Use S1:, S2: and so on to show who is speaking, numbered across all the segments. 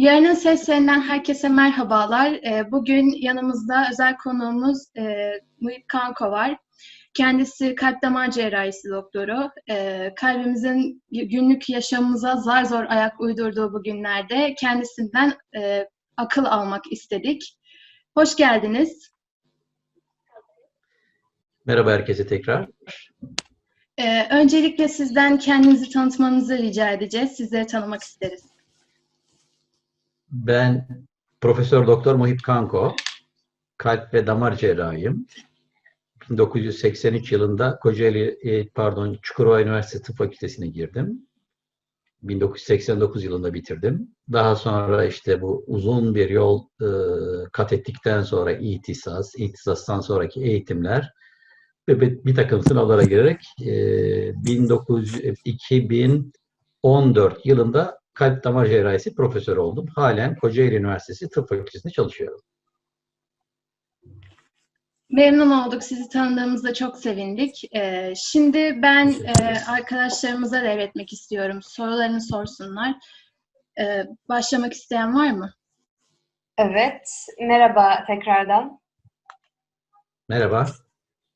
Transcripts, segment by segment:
S1: Yarının seslerinden herkese merhabalar. Ee, Bugün yanımızda özel konuğumuz e, Muhip Kanko var. Kendisi kalp damar cerrahisi doktoru. Ee, Kalbimizin günlük yaşamımıza zar zor ayak uydurduğu bu günlerde kendisinden e, akıl almak istedik. Hoş geldiniz.
S2: Merhaba herkese tekrar.
S1: Ee, Öncelikle sizden kendinizi tanıtmanızı rica edeceğiz. Sizleri tanımak isteriz.
S2: Ben Profesör Doktor Muhip Kanko, kalp ve damar cerrahıyım. 1983 yılında Kocaeli, e, pardon Çukurova Üniversitesi Tıp Fakültesine girdim. 1989 yılında bitirdim. Daha sonra işte bu uzun bir yol e, kat ettikten sonra ihtisas, ihtisastan sonraki eğitimler ve bir, bir takım sınavlara girerek e, 1900, 2014 yılında kalp damar cerrahisi profesörü oldum. Halen Kocaeli Üniversitesi Tıp Fakültesi'nde çalışıyorum.
S1: Memnun olduk. Sizi tanıdığımızda çok sevindik. Ee, şimdi ben e, arkadaşlarımıza devretmek istiyorum. Sorularını sorsunlar. Ee, başlamak isteyen var mı?
S3: Evet, merhaba tekrardan.
S2: Merhaba.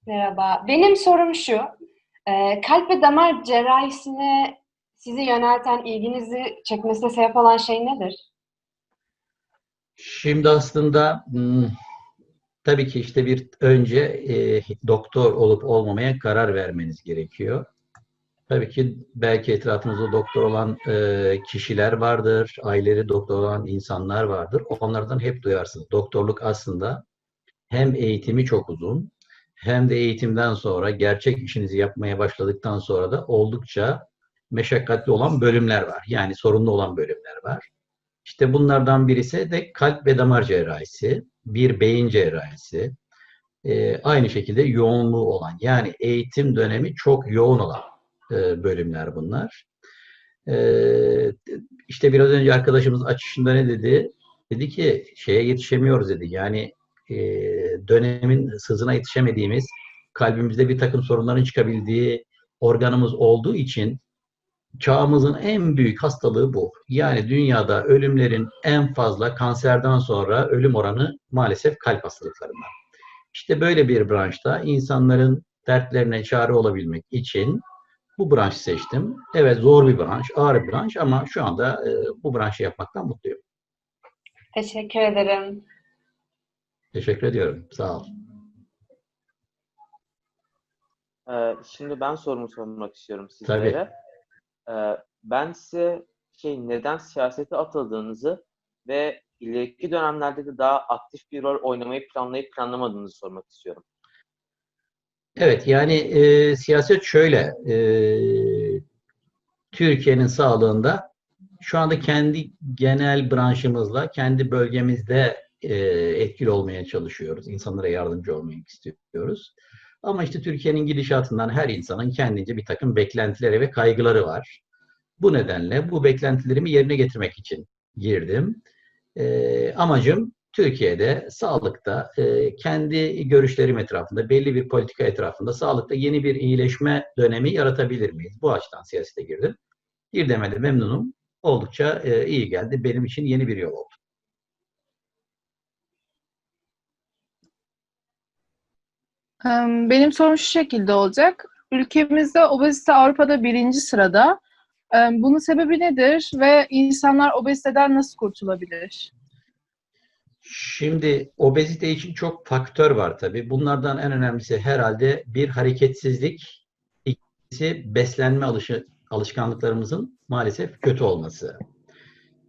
S3: Merhaba. Benim sorum şu, e, kalp ve damar cerrahisine sizi yönelten, ilginizi çekmesine sebep olan şey nedir?
S2: Şimdi aslında hmm, tabii ki işte bir önce e, doktor olup olmamaya karar vermeniz gerekiyor. Tabii ki belki etrafınızda doktor olan e, kişiler vardır, aileleri doktor olan insanlar vardır. Onlardan hep duyarsınız. Doktorluk aslında hem eğitimi çok uzun, hem de eğitimden sonra gerçek işinizi yapmaya başladıktan sonra da oldukça meşakkatli olan bölümler var. Yani sorunlu olan bölümler var. İşte bunlardan birisi de kalp ve damar cerrahisi, bir beyin cerrahisi, e, aynı şekilde yoğunluğu olan yani eğitim dönemi çok yoğun olan e, bölümler bunlar. E, işte biraz önce arkadaşımız açışında ne dedi? Dedi ki şeye yetişemiyoruz dedi. Yani e, dönemin hızına yetişemediğimiz, kalbimizde bir takım sorunların çıkabildiği organımız olduğu için çağımızın en büyük hastalığı bu. Yani dünyada ölümlerin en fazla kanserden sonra ölüm oranı maalesef kalp hastalıklarından. İşte böyle bir branşta insanların dertlerine çare olabilmek için bu branşı seçtim. Evet zor bir branş, ağır bir branş ama şu anda e, bu branşı yapmaktan mutluyum.
S3: Teşekkür ederim.
S2: Teşekkür ediyorum. Sağ ol.
S4: Ee, şimdi ben sorumu sormak istiyorum sizlere. Ee, ben size şey neden siyasete atıldığınızı ve ileriki dönemlerde de daha aktif bir rol oynamayı planlayıp planlamadığınızı sormak istiyorum.
S2: Evet yani e, siyaset şöyle e, Türkiye'nin sağlığında şu anda kendi genel branşımızla kendi bölgemizde e, etkili olmaya çalışıyoruz. İnsanlara yardımcı olmayı istiyoruz. Ama işte Türkiye'nin gidişatından her insanın kendince bir takım beklentileri ve kaygıları var. Bu nedenle bu beklentilerimi yerine getirmek için girdim. E, amacım Türkiye'de sağlıkta e, kendi görüşlerim etrafında, belli bir politika etrafında sağlıkta yeni bir iyileşme dönemi yaratabilir miyiz? Bu açıdan siyasete girdim. Girdiğime de memnunum. Oldukça e, iyi geldi. Benim için yeni bir yol oldu.
S5: Benim sorum şu şekilde olacak. Ülkemizde obezite Avrupa'da birinci sırada. Bunun sebebi nedir ve insanlar obeziteden nasıl kurtulabilir?
S2: Şimdi obezite için çok faktör var tabii. Bunlardan en önemlisi herhalde bir hareketsizlik, ikincisi beslenme alışı, alışkanlıklarımızın maalesef kötü olması.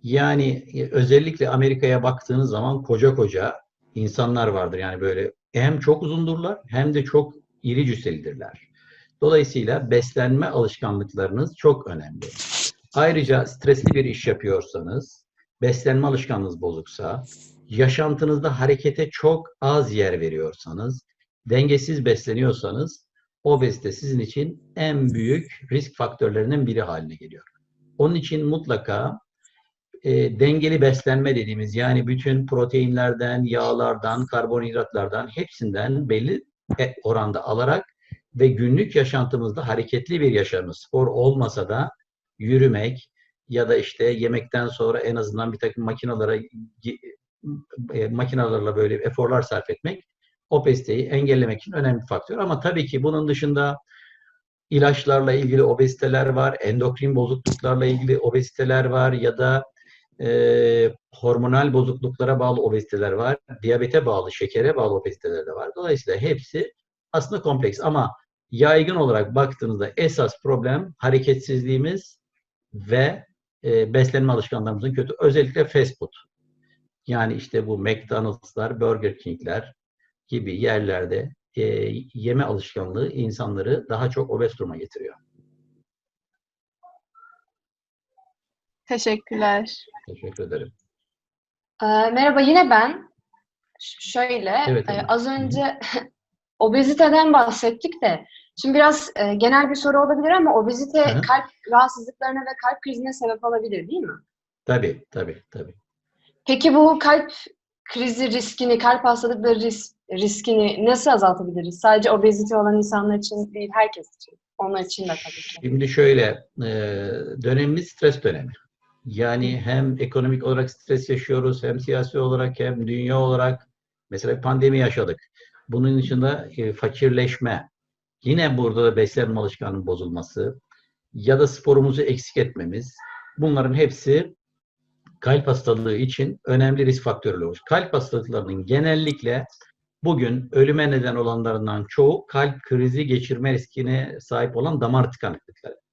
S2: Yani e, özellikle Amerika'ya baktığınız zaman koca koca insanlar vardır. Yani böyle hem çok uzundurlar hem de çok iri cüsselidirler. Dolayısıyla beslenme alışkanlıklarınız çok önemli. Ayrıca stresli bir iş yapıyorsanız, beslenme alışkanlığınız bozuksa, yaşantınızda harekete çok az yer veriyorsanız, dengesiz besleniyorsanız, obezite sizin için en büyük risk faktörlerinden biri haline geliyor. Onun için mutlaka e, dengeli beslenme dediğimiz yani bütün proteinlerden, yağlardan, karbonhidratlardan hepsinden belli e- oranda alarak ve günlük yaşantımızda hareketli bir yaşamı, spor olmasa da yürümek ya da işte yemekten sonra en azından bir takım makinalara e, makinalarla böyle eforlar sarf etmek obeziteyi engellemek için önemli bir faktör. Ama tabii ki bunun dışında ilaçlarla ilgili obeziteler var, endokrin bozukluklarla ilgili obeziteler var ya da e, hormonal bozukluklara bağlı obeziteler var, diyabete bağlı, şekere bağlı obeziteler de var. Dolayısıyla hepsi aslında kompleks ama yaygın olarak baktığınızda esas problem hareketsizliğimiz ve e, beslenme alışkanlığımızın kötü. Özellikle fast food. Yani işte bu McDonald'slar, Burger King'ler gibi yerlerde e, yeme alışkanlığı insanları daha çok obez duruma getiriyor.
S5: Teşekkürler.
S2: Teşekkür ederim.
S3: Ee, merhaba yine ben. Ş- şöyle
S2: Evet,
S3: e,
S2: evet.
S3: az önce obeziteden bahsettik de şimdi biraz e, genel bir soru olabilir ama obezite
S2: Hı hı.
S3: kalp rahatsızlıklarına ve kalp krizine sebep olabilir değil mi?
S2: Tabii, tabii, tabii.
S3: Peki bu kalp krizi riskini, kalp hastalıkları ris- riskini nasıl azaltabiliriz? Sadece obezite olan insanlar için değil, herkes için. Onlar için de tabii ki.
S2: Şimdi şöyle, e, dönemimiz stres dönemi. Yani hem ekonomik olarak stres yaşıyoruz, hem siyasi olarak, hem dünya olarak. Mesela pandemi yaşadık. Bunun dışında e, fakirleşme, yine burada da beslenme alışkanlığının bozulması ya da sporumuzu eksik etmemiz. Bunların hepsi kalp hastalığı için önemli risk faktörleri olur. Kalp hastalıklarının genellikle bugün ölüme neden olanlarından çoğu kalp krizi geçirme riskine sahip olan damar tıkanıklıkları.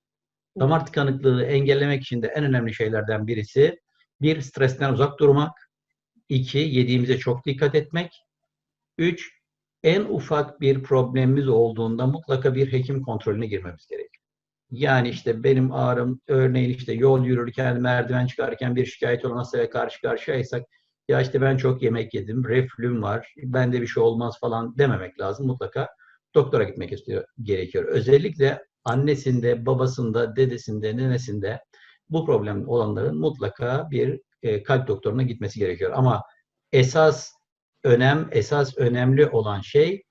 S2: Damar tıkanıklığı engellemek için de en önemli şeylerden birisi bir stresten uzak durmak, iki yediğimize çok dikkat etmek, üç en ufak bir problemimiz olduğunda mutlaka bir hekim kontrolüne girmemiz gerekiyor. Yani işte benim ağrım örneğin işte yol yürürken, merdiven çıkarken bir şikayet olan hastaya karşı karşıyaysak ya işte ben çok yemek yedim, reflüm var, bende bir şey olmaz falan dememek lazım. Mutlaka doktora gitmek istiyor, gerekiyor. Özellikle annesinde, babasında, dedesinde, nenesinde bu problem olanların mutlaka bir e, kalp doktoruna gitmesi gerekiyor. Ama esas önem, esas önemli olan şey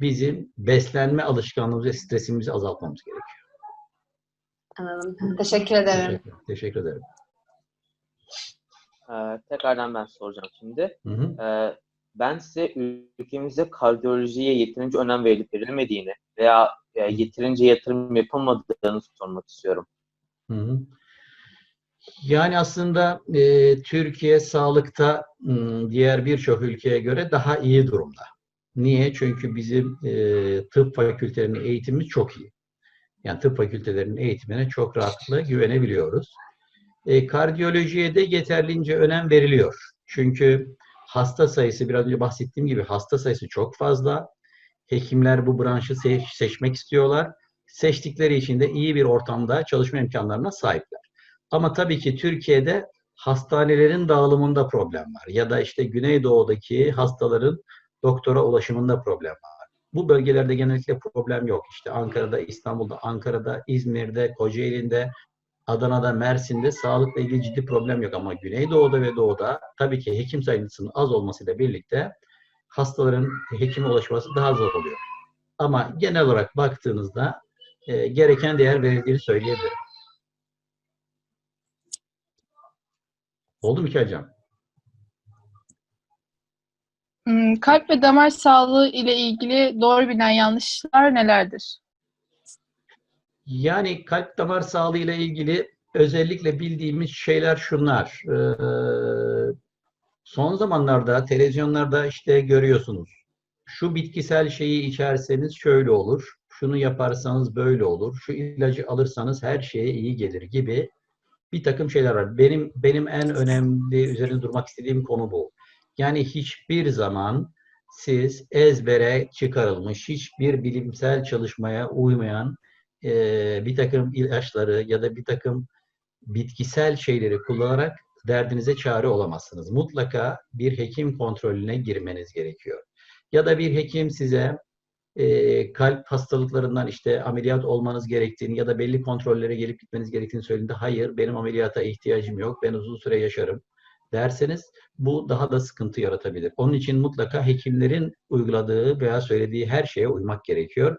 S2: bizim beslenme alışkanlığımızı stresimizi azaltmamız gerekiyor.
S3: Anladım. Teşekkür ederim.
S2: Teşekkür, teşekkür ederim.
S4: Ee, tekrardan ben soracağım şimdi.
S2: Hı hı.
S4: Ee, ben size ülkemizde kardiyolojiye yeterince önem verilip verilmediğini veya e, yeterince yatırım yapılmadığını sormak istiyorum.
S2: Hı hı. Yani aslında e, Türkiye sağlıkta m, diğer birçok ülkeye göre daha iyi durumda. Niye? Çünkü bizim e, tıp fakültelerinin eğitimi çok iyi. Yani tıp fakültelerinin eğitimine çok rahatlıkla güvenebiliyoruz. E, kardiyolojiye de yeterlince önem veriliyor. Çünkü hasta sayısı biraz önce bahsettiğim gibi hasta sayısı çok fazla. Hekimler bu branşı seç- seçmek istiyorlar. Seçtikleri için de iyi bir ortamda çalışma imkanlarına sahipler. Ama tabii ki Türkiye'de hastanelerin dağılımında problem var. Ya da işte Güneydoğu'daki hastaların doktora ulaşımında problem var. Bu bölgelerde genellikle problem yok. İşte Ankara'da, İstanbul'da, Ankara'da, İzmir'de, Kocaeli'nde, Adana'da, Mersin'de sağlıkla ilgili ciddi problem yok. Ama Güneydoğu'da ve Doğu'da tabii ki hekim sayısının az olmasıyla birlikte hastaların hekime ulaşması daha zor oluyor. Ama genel olarak baktığınızda e, gereken değer verildiğini söyleyebilirim. Oldu mu ki hocam?
S5: Hmm, Kalp ve damar sağlığı ile ilgili doğru bilinen yanlışlar nelerdir?
S2: Yani kalp damar sağlığı ile ilgili özellikle bildiğimiz şeyler şunlar. Ee, son zamanlarda televizyonlarda işte görüyorsunuz. Şu bitkisel şeyi içerseniz şöyle olur. Şunu yaparsanız böyle olur. Şu ilacı alırsanız her şeye iyi gelir gibi bir takım şeyler var. Benim benim en önemli üzerine durmak istediğim konu bu. Yani hiçbir zaman siz ezbere çıkarılmış, hiçbir bilimsel çalışmaya uymayan e, bir takım ilaçları ya da bir takım bitkisel şeyleri kullanarak derdinize çare olamazsınız. Mutlaka bir hekim kontrolüne girmeniz gerekiyor. Ya da bir hekim size e, kalp hastalıklarından işte ameliyat olmanız gerektiğini ya da belli kontrollere gelip gitmeniz gerektiğini söylediğinde hayır benim ameliyata ihtiyacım yok, ben uzun süre yaşarım derseniz bu daha da sıkıntı yaratabilir. Onun için mutlaka hekimlerin uyguladığı veya söylediği her şeye uymak gerekiyor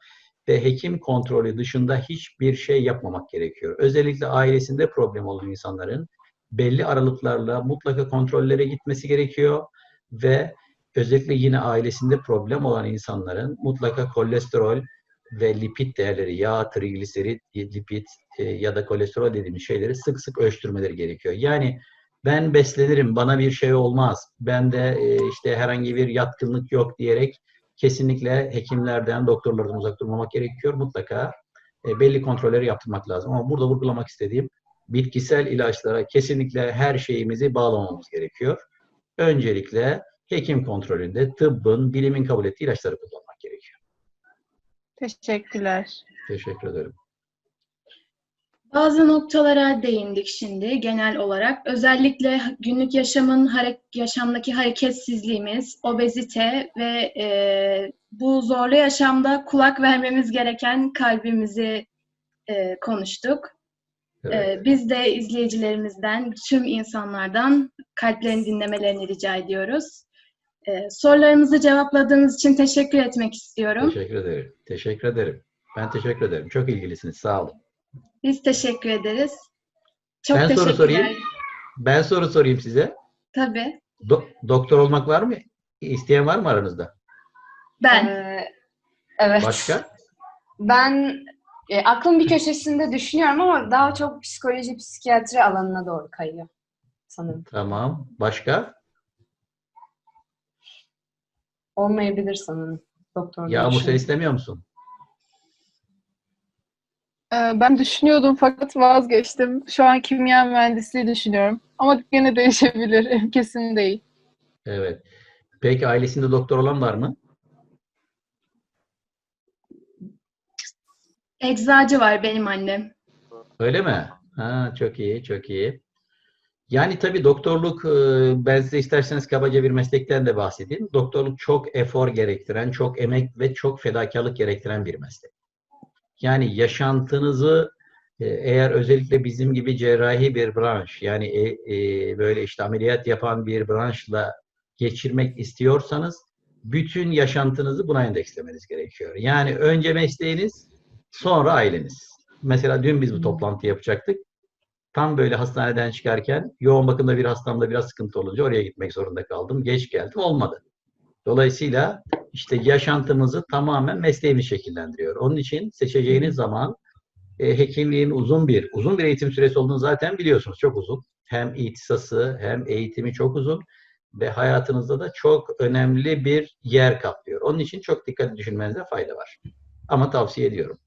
S2: ve hekim kontrolü dışında hiçbir şey yapmamak gerekiyor. Özellikle ailesinde problem olan insanların belli aralıklarla mutlaka kontrollere gitmesi gerekiyor ve özellikle yine ailesinde problem olan insanların mutlaka kolesterol ve lipid değerleri, yağ, trigliserit, lipid e, ya da kolesterol dediğimiz şeyleri sık sık ölçtürmeleri gerekiyor. Yani ben beslenirim, bana bir şey olmaz, bende e, işte herhangi bir yatkınlık yok diyerek kesinlikle hekimlerden, doktorlardan uzak durmamak gerekiyor. Mutlaka e, belli kontrolleri yaptırmak lazım. Ama burada vurgulamak istediğim bitkisel ilaçlara kesinlikle her şeyimizi bağlamamız gerekiyor. Öncelikle hekim kontrolünde tıbbın, bilimin kabul ettiği ilaçları kullanmak gerekiyor.
S5: Teşekkürler.
S2: Teşekkür ederim.
S1: Bazı noktalara değindik şimdi genel olarak. Özellikle günlük yaşamın hare- yaşamdaki hareketsizliğimiz, obezite ve e, bu zorlu yaşamda kulak vermemiz gereken kalbimizi e, konuştuk.
S2: Evet.
S1: E, biz de izleyicilerimizden, tüm insanlardan kalplerini dinlemelerini rica ediyoruz. E, sorularımızı cevapladığınız için teşekkür etmek istiyorum.
S2: Teşekkür ederim. Teşekkür ederim. Ben teşekkür ederim. Çok ilgilisiniz. Sağ olun.
S1: Biz teşekkür ederiz. Çok
S2: Ben soru sorayım. Ben soru sorayım size.
S1: Tabii.
S2: Do- doktor olmak var mı? İsteyen var mı aranızda?
S1: Ben.
S3: Ee, evet.
S2: Başka?
S3: Ben e, aklım bir köşesinde düşünüyorum ama daha çok psikoloji, psikiyatri alanına doğru kayıyor sanırım.
S2: Tamam. Başka?
S3: Olmayabilir sanırım. Doktor
S2: Yağmur sen istemiyor musun?
S5: Ee, Ben düşünüyordum fakat vazgeçtim. Şu an kimya mühendisliği düşünüyorum. Ama gene değişebilir. Kesin değil.
S2: Evet. Peki ailesinde doktor olan var mı?
S1: Eczacı var benim annem.
S2: Öyle mi? Ha, çok iyi, çok iyi. Yani tabii doktorluk, e, ben size isterseniz kabaca bir meslekten de bahsedeyim. Doktorluk çok efor gerektiren, çok emek ve çok fedakarlık gerektiren bir meslek. Yani yaşantınızı e, eğer özellikle bizim gibi cerrahi bir branş, yani e, e, böyle işte ameliyat yapan bir branşla geçirmek istiyorsanız bütün yaşantınızı buna endekslemeniz gerekiyor. Yani önce mesleğiniz, sonra aileniz. Mesela dün biz bu toplantı yapacaktık. Tam böyle hastaneden çıkarken yoğun bakımda bir hastamda biraz sıkıntı olunca oraya gitmek zorunda kaldım. Geç geldim. Olmadı. Dolayısıyla işte yaşantımızı tamamen mesleğimiz şekillendiriyor. Onun için seçeceğiniz zaman e, hekimliğin uzun bir, uzun bir eğitim süresi olduğunu zaten biliyorsunuz. Çok uzun. Hem ihtisası hem eğitimi çok uzun ve hayatınızda da çok önemli bir yer kaplıyor. Onun için çok dikkatli düşünmenize fayda var. Ama tavsiye ediyorum.